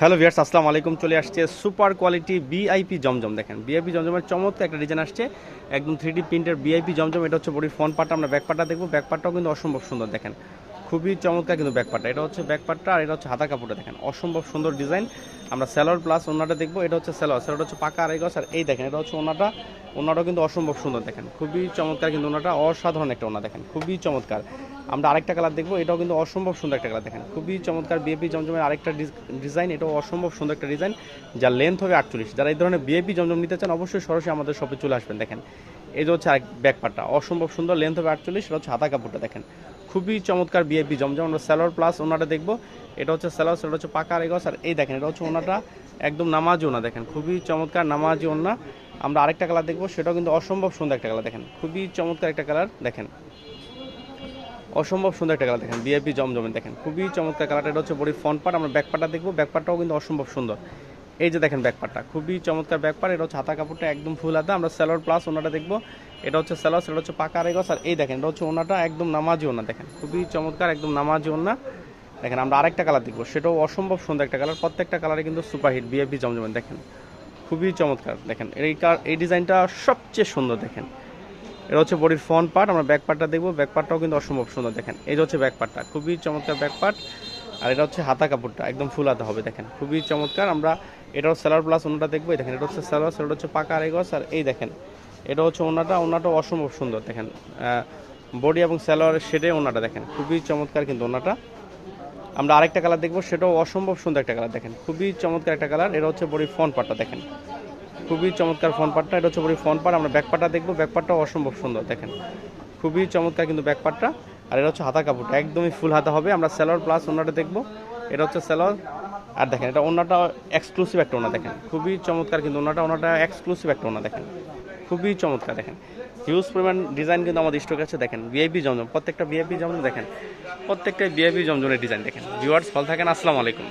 Hello viewers আসসালামু আলাইকুম। চলে আসছে সুপার কোয়ালিটি বিআইপি জমজম। দেখেন বিআইপি জমজমের চমৎকার একটা ডিজাইন আসছে। একদম থ্রি ডি প্রিন্টের বিআইপি জমজম। এটা হচ্ছে বডির ফ্রন্ট পার্টটা, আমরা ব্যাক পার্টটা দেখব। ব্যাক পার্টটাও কিন্তু অসম্ভব সুন্দর, দেখেন। খুবই চমৎকার কিন্তু ব্যাক পার্টটা। এটা হচ্ছে ব্যাক পার্টটা আর এটা হচ্ছে হাতা কাপড়টা, দেখেন। অসম্ভব সুন্দর ডিজাইন। আমরা স্যালোয়ার প্লাস ওনাটা দেখব। এটা হচ্ছে স্যালোয়ার স্যালোয়ার হচ্ছে পাকা আড়াই গজ। আর এই দেখেন, এটা হচ্ছে ওনাটা ওনাটাও কিন্তু অসম্ভব সুন্দর, দেখেন। খুবই চমৎকার কিন্তু ওনাটা অসাধারণ একটা ওনা দেখেন। খুবই চমৎকার। আমরা আরেকটা কালার দেখব, এটাও কিন্তু অসম্ভব সুন্দর একটা কালার দেখেন। খুবই চমৎকার বিএপি জমজমের আরেকটা ডিজাইন এটাও অসম্ভব সুন্দর একটা ডিজাইন যার লেন্থ হবে আটচল্লিশ। যারা এই ধরনের বিএপি জমজম নিতে চান, অবশ্যই সরাসরি আমাদের শপে চলে আসবেন, দেখেন। এই যে হচ্ছে আরেক ব্যাক পার্টটা অসম্ভব সুন্দর লেন্থ হবে আটচল্লিশ সেটা হচ্ছে হাতা কাপড়টা, দেখেন। খুবই চমৎকার বিএপি জমজম, আমরা স্যালোয়ার প্লাস ওনাটা দেখব। এটা হচ্ছে স্যালোয়ার সেটা হচ্ছে পাকা রেগস আর এই দেখেন, এটা হচ্ছে ওনাটা একদম নামাজি ওনা, দেখেন। খুবই চমৎকার নামাজি ওনা। আমরা আরেকটা কালার দেখব, সেটাও কিন্তু অসম্ভব সুন্দর একটা কালার দেখেন। খুবই চমৎকার একটা কালার দেখেন। অসম্ভব সুন্দর একটা কালার দেখেন বিআইপি জমজমে দেখেন, খুবই চমৎকার কালারটা এটা হচ্ছে বডির ফ্রন্ট পার্ট আমরা ব্যাক পার্টটা দেখব ব্যাক পার্টটাও কিন্তু অসম্ভব সুন্দর। এই যে দেখেন ব্যাক পার্টটা খুবই চমৎকার ব্যাক পার্ট এটা হচ্ছে হাতা কাপড়টা একদম ফুল হাতা, আমরা স্যালোয়ার প্লাস ওনাটা দেখব, এটা হচ্ছে স্যালোয়ার সেটা হচ্ছে পাকা রেগস আর এই দেখেন, এটা হচ্ছে ওনাটা একদম নামাজি ওনা, দেখেন, খুবই চমৎকার, একদম নামাজি ওনা। দেখেন, আমরা আরেকটা কালার দেখব, সেটাও অসম্ভব সুন্দর একটা কালার প্রত্যেকটা কালারে কিন্তু সুপারহিট বিএপি জমজমেন দেখেন, খুবই চমৎকার, দেখেন, এই কার এই ডিজাইনটা সবচেয়ে সুন্দর, দেখেন। এটা হচ্ছে বডির ফ্রন্ট পার্ট আমরা ব্যাক পার্টটা দেখব। ব্যাক পার্টটাও কিন্তু অসম্ভব সুন্দর, দেখেন। এই হচ্ছে ব্যাক পার্টটা খুবই চমৎকার ব্যাক পার্ট আর এটা হচ্ছে হাতা কাপড়টা, একদম ফুল হাতা হবে, দেখেন। খুবই চমৎকার, আমরা এটাও সেলার প্লাস ওনাটা দেখব। দেখেন, এটা হচ্ছে সেলার সেটা হচ্ছে পাকা আড়াই গজ, আর এই দেখেন, এটা হচ্ছে ওনাটা, ওনাটাও অসম্ভব সুন্দর, দেখেন। বডি এবং সেলোয়ারের শেডে ওনাটা, দেখেন। খুবই চমৎকার কিন্তু ওনাটা। আমরা আরেকটা কালার দেখব, সেটাও অসম্ভব সুন্দর একটা কালার দেখেন। খুবই চমৎকার একটা কালার এটা হচ্ছে বডির ফ্রন্ট পার্টটা দেখেন। খুবই চমৎকার ফোন পার্টটা এটা হচ্ছে বড়ি ফোন পার্ট আমরা ব্যাক পার্টটা দেখব। ব্যাক পার্টটাও অসম্ভব সুন্দর, দেখেন। খুবই চমৎকার কিন্তু ব্যাক পার্টটা আর এটা হচ্ছে হাতা কাপড়টা, একদমই ফুল হাতা হবে। আমরা স্যালোয়ার প্লাস ওনাটা দেখব। এটা হচ্ছে স্যালোয়ার আর দেখেন, এটা ওনাটা এক্সক্লুসিভ একটা ওনা দেখেন। খুবই চমৎকার কিন্তু ওনাটা ওনাটা এক্সক্লুসিভ একটা ওনা দেখেন। খুবই চমৎকার, দেখেন। হিউজ পরিমাণ ডিজাইন কিন্তু আমাদের স্টক আছে, দেখেন। ভিআইপি জমজম, প্রত্যেকটা ভিআইপি জমজম, দেখেন। প্রত্যেকটা ভিআইপি জমজমের ডিজাইন দেখেন। ভিউয়ার্স ভালো থাকেন, আসসালামু আলাইকুম।